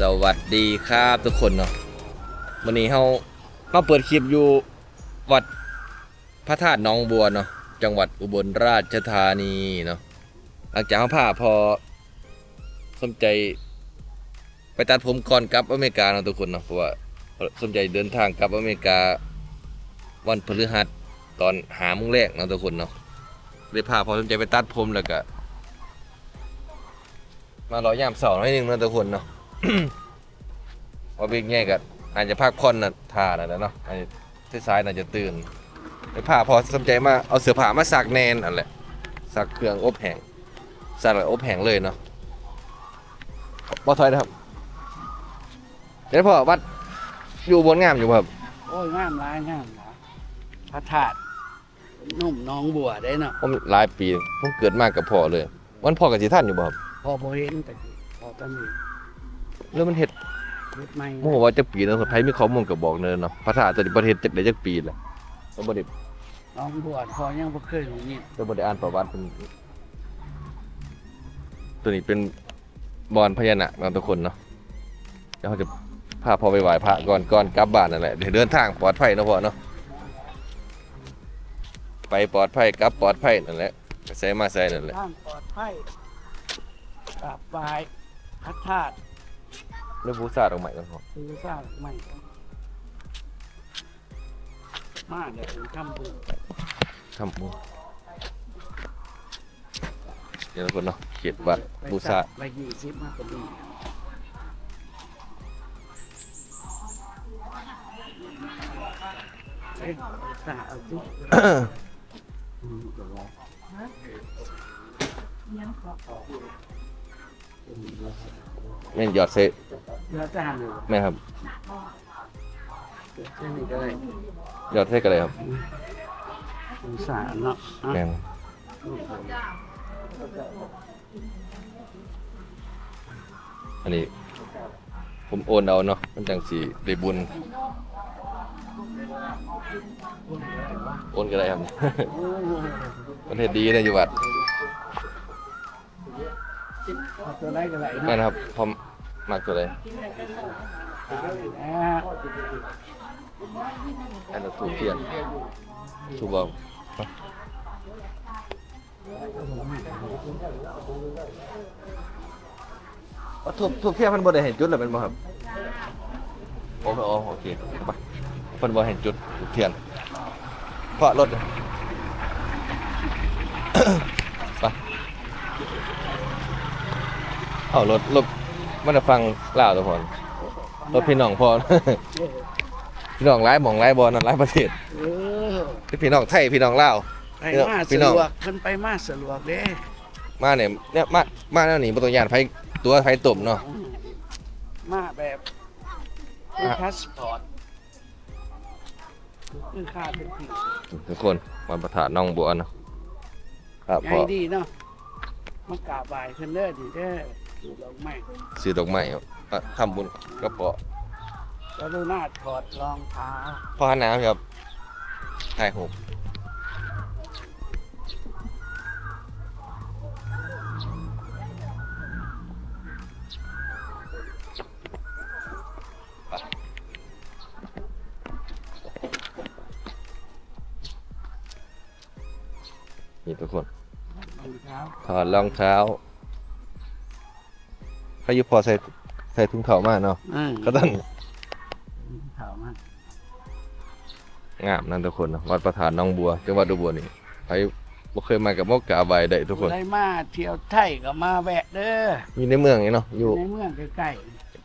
สวัสดีครับทุกคนเนาะวันนี้เฮามาเปิดคลิปอยู่วัดพระธาตุหนองบัวเนาะจังหวัดอุบลราชธานีเนาะหลังจากเฮาพาพอสมใจไปตัดผมก่อนกลับอเมริกาเนาะทุกคนเนาะเพราะว่าสมใจเดินทางกลับอเมริกาวันพฤหัสตอนหาโมุ้งแรกเนาะทุกคนเนาะเลยพาพอสมใจไปตัดผมแล้วก็มารอยามเสาร์หน่อยหนึงเนาะทุกคนเนาะ ว่าบิ๊กแง่กับอาจจะพักผ่อนนะท่าน่ะแหละเนาะอาจจะที่ซ้ายน่าจะตื่นไปผ่าพอสนใจมาเอาเสื้อผ้ามาซักแนนอันแหละซักเครื่องอบแห้งซักแล้วอบแห้งเลยเนาะบ่ถอยนะครับเดี๋ยวพอวัดอยู่บนงามอยู่บ่ครับโอ้ยงามหลายงามหลายพระธาตุนุ่มหน้องบัวได้เนาะผมหลายปีผมเกิดมากับพ่อเลย วันพ่อกับสิท่านอยู่บ่ครับพอบ่เห็นแต่พอตอนนี้ แล้วมันเฮ็ดเฮ็ดใหม่โมโหว่าจะปีเนาะไผมีข้อมูลก็บอกเนินเนาะพระธาตุตัวนี้ประเทศจะได้จักปีแหละผมบ่ได้หน้องบัวพอยังบ่เคยรู้นี่เราบได้อ่านประวัติเป็นตัวนี้เป็นบอลพญานาคนะทุกคนเนาะเดี๋ยวเขาจะพาพ่อไปไหว้พระก่อนก่อนกลับบ้านนั่นแหละเดี๋ยวเดินทางปลอดภัยเนาะพ่อเนาะไปปลอดภัยกลับปลอดภัยนั่นแหละไปใส่มาใส่นั่นแหละ ทางปลอดภัยกราบไหว้พระธาตุ เรื่องผู้ซาดออกใหม่กันพ่อคือสร้างใหม่มาเดี๋ยวถึงทำบุญทำมือเดี๋ยวทุกคนเนาะเขียนวัดผู้ซาดไปยี่สิบมากกว่านี้เอ้ยสาเอาสิอืมเดี๋ยวรอแม่ นหยอดเซเดี๋ยวจะหันเลยแม่ครับแค่นี้ก็ได้หยอดเซกันเลยครับสงสารเนาะอะแม่นอันนี้ ผมโอนเอาเนาะมันจังสีได้บุญ โอนก็ได้ครับประเทศดีนะอยู่วัดเอา ตัวได้ก็ได้แม่เนาะนะครับพร้อมมากตัวเลยอ่าอันนั้นถูกเทียนถูกบอกถูกถูกเทียนมันบ่ได้เห็นจุดหรือเป็นบ่ครับโอ้โหโอเคไปเพิ่นบ่เห็นจุดถูกเทียนเพราะรถไป เอารถรถมันจะฟังล่าวทุกคนรถพี่น้องพอ พี่น้องหลายหมองหลายบอลนั่นหลายประเทศเออพี่น้องไทยพี่น้องลาว ไปมาพี่สะน้อง ดวกเพิ่นไปมาสะดวกเด้มาเนี่ยเนี่ยมามาแล้วนี่บ่ต้องย่านไผตัวไผตุ่มเนาะอืมมาแบบอะ พาสปอร์ตคือค่าเป็นที่ทุกคนวันประธานน้องบัวเนาะครับไงพอดีเนาะมากราบไหว้เพิ่นเด้อดีเด้อดูด อกไม้ซื้อดอกไม้มาทำบุญก็พอแล้วดูหน้าถอดรองเท้าพอหาน้ำครับถ่ายรูปนี่ทุกคน รองเท้า ถอดรองเท้า เขาอยู่พอใส่ใส่ถุงเท้ามาเนาะอืมก็ต้องรองเท้ามางามนั่นทุกคนเนาะวัดประธานหน้องบัวจังหวัดอุบลนี่ใครบ่เคยมากับมกกาใบได้ทุกคน ได้มาเที่ยวไทยก็มาแวะเด้อมีในเมืองนี่เนาะอยู่ในเมืองใกล้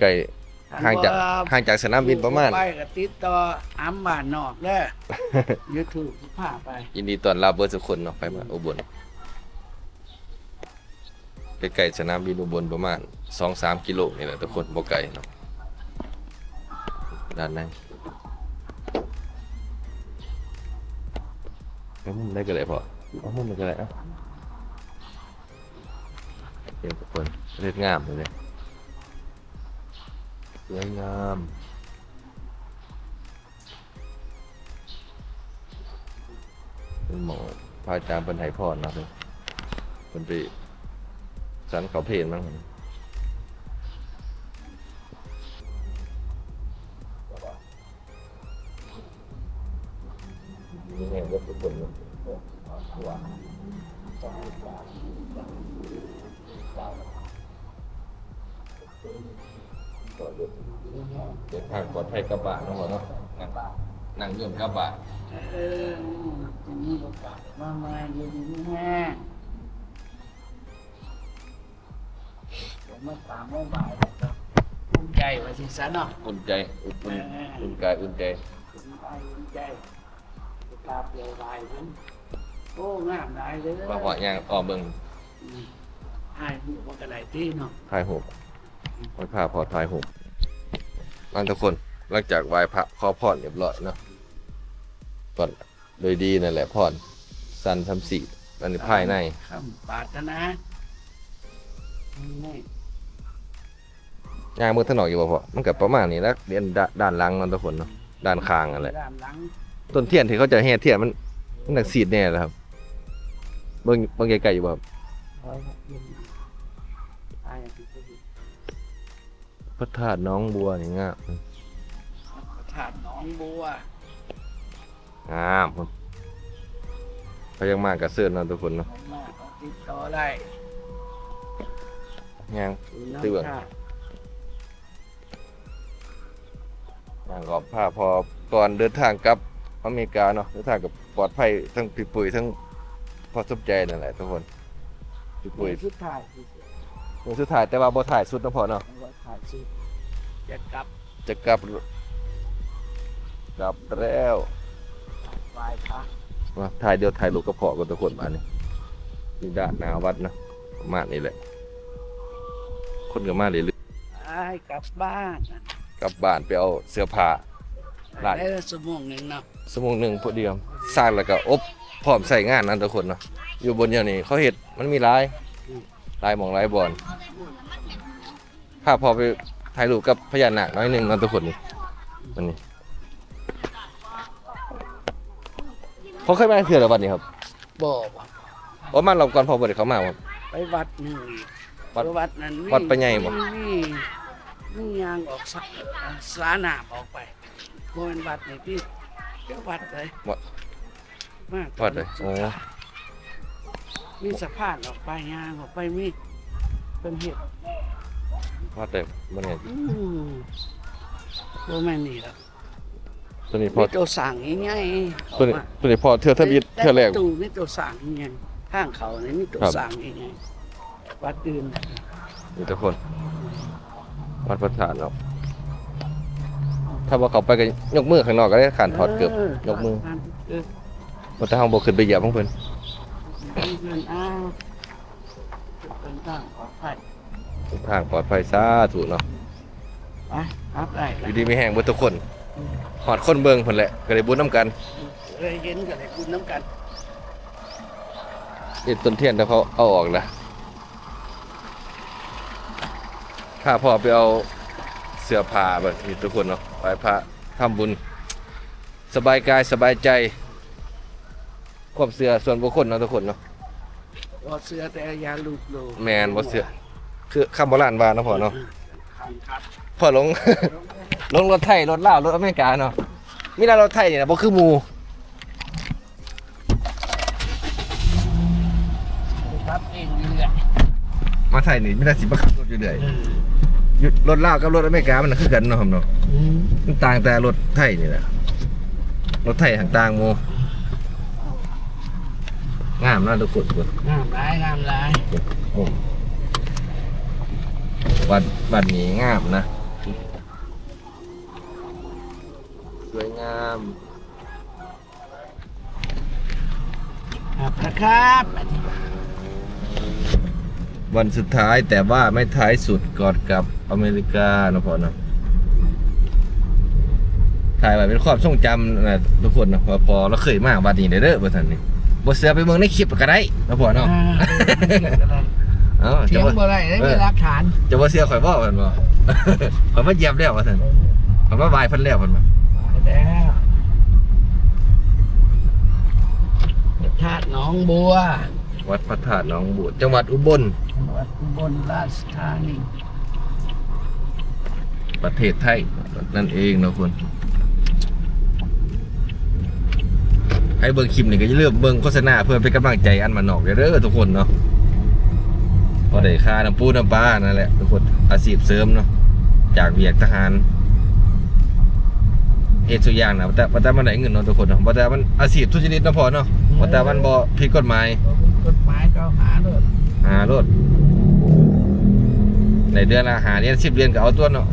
ไกลๆห่างจากว่ห่างจากสนามบินประมาณ ไปก็ติดต่ออ้ำบ้านนอกเด้อ YouTube พาไป ยินดีต้อนรับเบิร์สุกคนเนาะไปมาอุบลใกล้ๆสนามบินอุบลประมาณ 2-3กิโลนี่แหละทุกคนบ่ไกลเนาะด้านในไปมุมได้ก็ได้พอเอามุมได้ก็ได้เอะเดี๋ยวทุกคนเรียกงามเลยเนี่ยสวยงามเป็นหมอพระอาจารย์เป็นไทยพรเนาะเป็นไปสันเขาเพลนมั้ง ทางปลอดภัยกระบะเนาะพ่อเนาะนั่งนั่งยนต์กระบะเออจะมีโอกาสมาใหม่อยู่ดีแม่ผมมาตามโมบายครับภูมิใจว่าสิซะเนาะอุ่นใจอุ่นอุ่นอุ่นกายอุ่นใจภูมิใจภูมิใจกราบเดียวบายมันโอ้งามหลายเลยว่าพอย่างออมเบิ่งอืมให้หูมันก็ได้ที่เนาะถ่ายหูปไว้พาพอถ่ายหู ปนั่นทุกคนหลังจากไหว้พระขอพรเรียบร้อยเนาะก่อนโดยดีนั่นแหละพรสันทำสีอันนี้ภายในคำปรารถนานี่ย่างมือถนอกอยู่บ่พอมันก็ประมาณนี้แล้วเรียนด้าด้านหลังนั่นทุกคนเนาะด้านข้างนั่นแหละด้านหลังต้นเทียนที่เขาจะแห่เทียนมันมันหนักสีดแน่แล้วครับเบิ่งเบิ่งไกลๆอยู่บ่ครับร้อยครับยืน ระธาตุน้องบัวนี่งามพระธาตุหนองบัว งามครับพยังมากกระเซิร์นเนาะทุกคนเนาะผมมาติดต่อได้ย่างน้ำเตือนชาย่างก็พาพอก่อนเดินทางกลับอเมริกาเนาะเดินทางกับปลอดภัยทั้งพี่ปุ๋ยทั้งพอสมใจนั่นแหละทุกคนพี่ปุ๋ย สุดท้ายที่สุด มือสุดท้ายแต่ว่าบ่ถ่ายสุดเนาะพอเนาะว่าถ่ายสุดจะกลับจะกลับกลับแล้วไหว้พระมาถ่ายเดียวถ่ายรูปก็พอกันทุกคนมานี่นี่ด้านหน้าวัดนะประมาณนี้แหละ คนก็มาเรื่อยไอ้กลับบ้านๆกลับบ้านไปเอาเสื้อผ้าได้ได้สมองหนึ่งเนาะสมงหนึ่งพอเดียวสร้างแล้วก็อบพร้อมใส่งานนั่นทุกคนเนาะอยู่บนอย่างนี้เขาเห็ดมันมีหลายห ลายหมองหลายบอนภาพพอไปถ่ายรูปกับพญานาคน้อยหนึ่งนั่นทุกคนนี่มันนี่เขาเคยมาเถื่อหรือวันนี้ครับบ่บ่ว่ามันเราก่อนพอบ่ได้เขามาครับ ไปวัดหนึ่งอีกวัดวัดนั้นมีวัดปะไงบ่มีมีมียางออกสะสาหนามออกไปโมเป็นวัดนี่พี่เจ้าวัดเลยวัด มากวัดเลยโอ้ มีสะพานออกไปยางออกไปมีเป็นเห็ดวัดเลยมันเนี่ยอืมโมแม่นนี่แล้วตัวนี้พอ มีตัวสั่งง่ายๆตัวนี้ตัวนี้พอเทื่อทบิดเทื่อแรกตู้มีตัวสั่งง่ายๆข้างเขานี่มีตัวครับ สั่งง่ายๆวัดอื่นน่ะนี่ทุกคนวัดพระธาตุเนาะถ้าว่าเขาไปกันยกมือข้างนอกก็ได้ขันถอดเกือบยกมือเออว่าแต่ห้องบ่ขึ้นไปเหยียบของเพิ่น เงินอ้าวเป็นตั้งปลอดภัยทางปลอดภัยสาธุเนาะไปรับได้อแล้วยู่ดีมีแห้งเบิดทุกคนหอดคนเบิ่งเพิ่นแหละก็ได้บุญนํกันเลยเย็นกันเลยคุณน้ำกันเอ็ดต้นเทียนแต่เขาเอาออกแล้วถ้าพ่อไปเอาเสื้อผ้าแบบนี้ทุกคนเนาะไปพระทำบุญ สบายกายสบายใจ ความเสื้อส่วนบุคคลเนาะทุกคนเนาะรอเสื้อแต่อยาลูกโลแมนบ่เสื้อคือคำโบราณว่าเนาะพ่อเนาะขันครับพ่อลง ลงรถไทยรถลาวรถอเมริกาเนาะมีแต่รถไทยนี่นะบ่คือหมู่ครับเองเรื่อยมาไทยนี่มีแต่สิบ่ขับรถอยู่เรื่อยเอออยู่รถลาวกับรถอเมริกามันนะคือกันเนาะครับเนาะอืมมันต่างแต่รถไทยนี่แหละรถไทยทางต่างหมู่ งามเนาะทุกคนทุกคนงามหลายงามหลายโอ้วัดวัดนี้งามนะ สวยงามครับนะครับวันสุดท้ายแต่ว่าไม่ท้ายสุดกอดกับอเมริกาเนาะพ่อเนาะถ่ายไว้เป็นความทรงจำนะทุกคนเนาะพอพอเราเคยมาวัดนี้ได้เด้อบ่ทันนี่ บ่เสือไปเบิ่งในคลิปก็ได้เนาะพ่อเนาะอ่าเเอ้าถีจะยงบ่บ่ได้ได้มีหลักฐานจะบ่เสือข่อยบ่เพิ่นบ่ ข่อยมาเหยียบแล้วว่าซั่นข่อยมาบายเพิ่นแล้วเพิ่นบ่ไปแล้วธาตุหนองบัววัดพระธาตุหนองบูดจังหวัดอุบลวัดอุบลราชธานีประเทศไทยนั่นเองเนาะคุณ ให้เบิ่งคลิปนี่ก็อย่าลืมเบิ่งโฆษณาเพื่อเป็นกำลังใจอันมานอกเด้อทุกคนเนาะพอได้ค่าน้ำปูน้ำปลานั่นแหละทุกคนอาชีพเสริมเนาะจากเวียกทหารเฮ็ดทุกอย่างนะแต่แต่มันได้เงินเนาะทุกคนเนาะแต่มันอาชีพทุจริตเนาะพอเนาะแต่มันบ่ผิดกฎหมายกฎหมายก็หาเลยหารถในเดือนละหาเรียน10เดือนก็เอาตัวเนาะ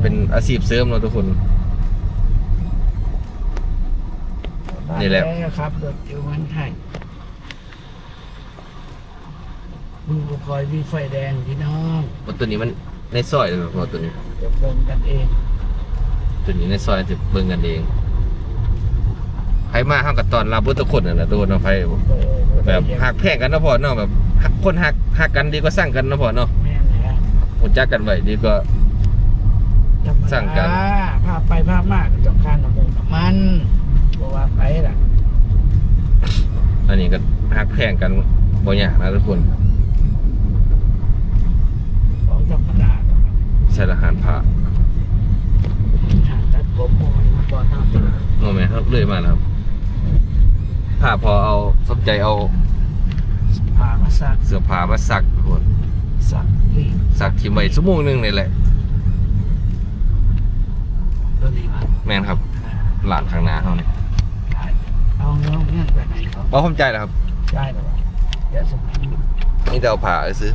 เป็นอาชีพเสริมเนาะทุกคน นี่แหละครับรถอยู่มันไทยมึงก็คอยมีไฟแดงพี่น้องรถตัวนี้มันในซอยเลยพอตัวนี้เดี๋ยวเบิ่งกันเองตัวนี้ในซอยจะเบิ่งกันเองใครมาห้ามกับตอนรับเพื่ทุกคนนั่นแหละตัวเนาะไผเออแบบหักแพงกันเนาะพอเนาะแบบหักคนหักหักกันดีกว่าสร้างกันเนาะพอเนาะแม่นแหละรู้จักกันไว้ดีกว่าธรรมดาสั่งกันภาพไปภาพมากก็ต้องการน้ำมันน้ำมันบอกว่าไปล่ะ อันนี้ก็หักแพงกันบ่ยากนะทุกคนของธรรมดาใช้อาหารผ่าหาตัดผมมอยมาบ่ทำโมแม่ครับเลื่อยมาแล้วครับผ้าพอเอาสนใจเอาพามาซักเสื้อผ้ามาซักทุกคนซักรีดซักที่ไว้ชั่วโมงหนึงนี่แหละ ตัวนี้ว่าแม่นครับหลานข้างหน้าเขานี่ได้ เอาเงินเงินไปไหนเขาบ่ผมใจแล้วครับได้หรอวะเดี๋ยวสมัยนี้นี่แต่เอาผ้าไปซื้อ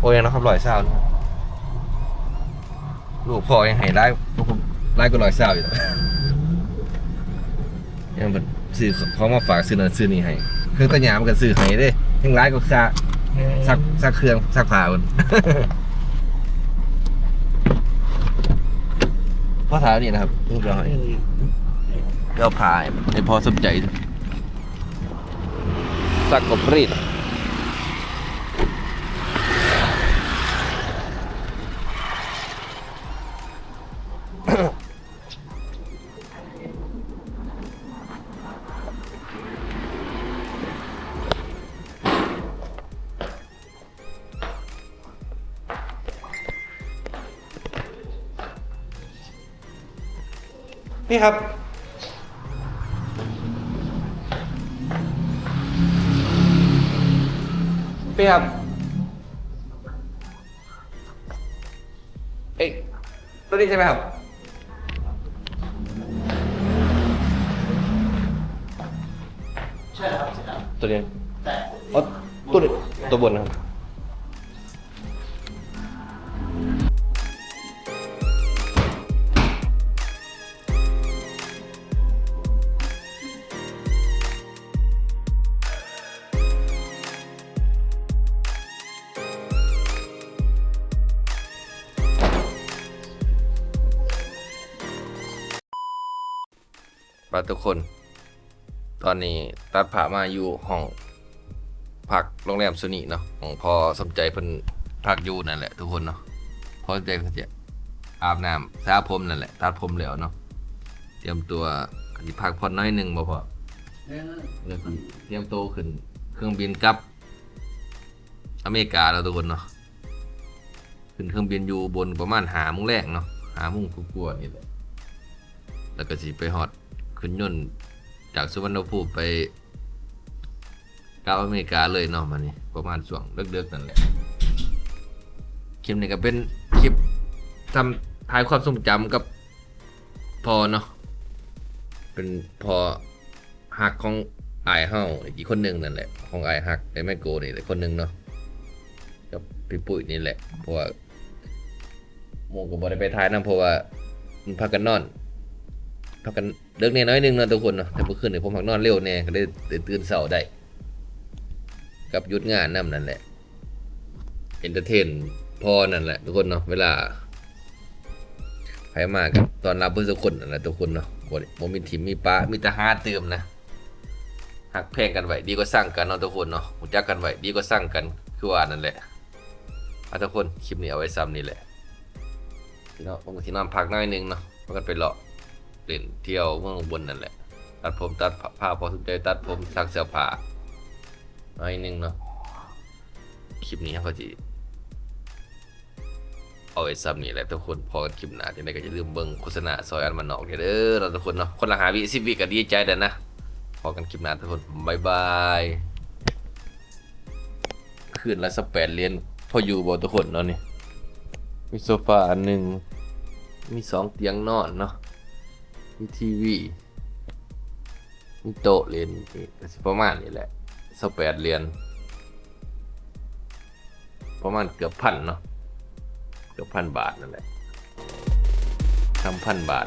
โอ้ยนะครับร้อยเศร้านะลูกพ่อยังให้ได้พวกผมได้ก็ร้อยเศร้าอยู่ ยังเป็นซื้อเขามาฝากซื้อนั่นซื้อนี่ให้เครื่องตัดหญ้ามันก็ซื้อให้เด้ยังร้ายก็ค่าเออซักซักเครื่องซักผ้าคน พ่อถามนี่นะครับเรียบร้อยเออเดี๋ยวผ่าให้พอสนใจ สักกบรีดพี่ครับ พี่ครับเอ้ยตัวนี้ใช่ไหมครับ ใช่ครับใช่ครับตัวนี้แต่อ๋อตัวนี้ตัวบนนะครับ ปทุกคน ตอนนี้ตัดผ่ามาอยู่ห้องพักโรงแรมสุนีเนาะของพอสมใจเพิ่นพักอยู่นั่นแหละทุกคนเนาะพอสมใจเพิ่นจะอาบน้ำสระผมนั่นแหละตัดผมแล้วเนาะเตรียมตัวสิพักผ่อนน้อยหนึ่งบ่พอเออแล้วเตรียมตัวขึ้น เครื่องบินกลับ อเมริกาแล้วทุกคนเนาะขึ้นเครื่องบินอยู่บนประมาณหาโมุงแรกเนาะหาโมุงกลัวๆนี่แหละแล้วก็สิไปฮอด ขึ้นยนต์จากสุวรรณภูมิไปกลับอเมริกาเลยเนาะมันนี่ประมาณช่วงเลิกๆนั่นแหละคลิปนี้ก็เป็นคลิปทำถ่ายความทรงจำกับพอเนาะเป็นพอฮักของไอเฮาอีกคนหนึ่งนั่นแหละ ของไอายฮักไอแม่โกนี่แหละคนหนึ่งเนาะกับพี่ปุ้ยนี่แหละเพราะว่าโมก็บ่ได้ไปทายนะเพราะว่ามันพักกันนอนพักกัน เลิกเนี่ยน้อยหนึงนะทุกคนเนาะแต่เมื่อคืนเนี่ยผมพักนอนเร็วแน่ก็เลยตื่นเช้าได้ กับหยุดงานนํนั่นแหละเอนเตอร์เทนพอนั่นแหละทุกคนเนาะเวลาใครมากับตอนรับเพื่อนทุกคนนั่นแหละทุกคนเนาะบ่ได้บ่มีทีมมีป้ามีต่หาเติมนะหักแพงกันไว้ดีกว่าสร้างกันเนาะทุกคนเนาะรู้จักกันไว้ดีกว่าสร้างกันคือว่านั่นแหละเอาทุกคนคลิปนี้เอาไว้ซ้ำนี่แหละพี่น้องผมก็ที่นอนพักน้อยหนึงเนาะพากันไปเลาะ เล่นเที่ยวเมืองบนนั่นแหละ ตัดผมตัดผ้าพอสนใจตัดผมซักเสื้อผ้าหน้อยหนึงเนาะคลิปนี้เขาจะเอาไว้ซ้ำนี่แหละทุกคนพอกันคลิปหน้าที่ไหนก็อย่าลืมเบิ่งโฆษณาซอยอันมันนอกเด้อเนาทุกคนเนาะคนละหาวิสิบวิก็ดีใจเด้อนะพอกันคลิปหน้าทุกคนบายบายคืนละสแปดเรียญพออยู่บ่ทุกคนเนาะนี่มีโซฟาอันหนึ่งมีสองเตียงนอนเนาะ มีทีวีมีโต๊ะเรียนสิประมาณนี้แหละสแปดเรียน ประมาณเกือบพันเนาะเกือบพันบาทนั่นแหละทำพันบาท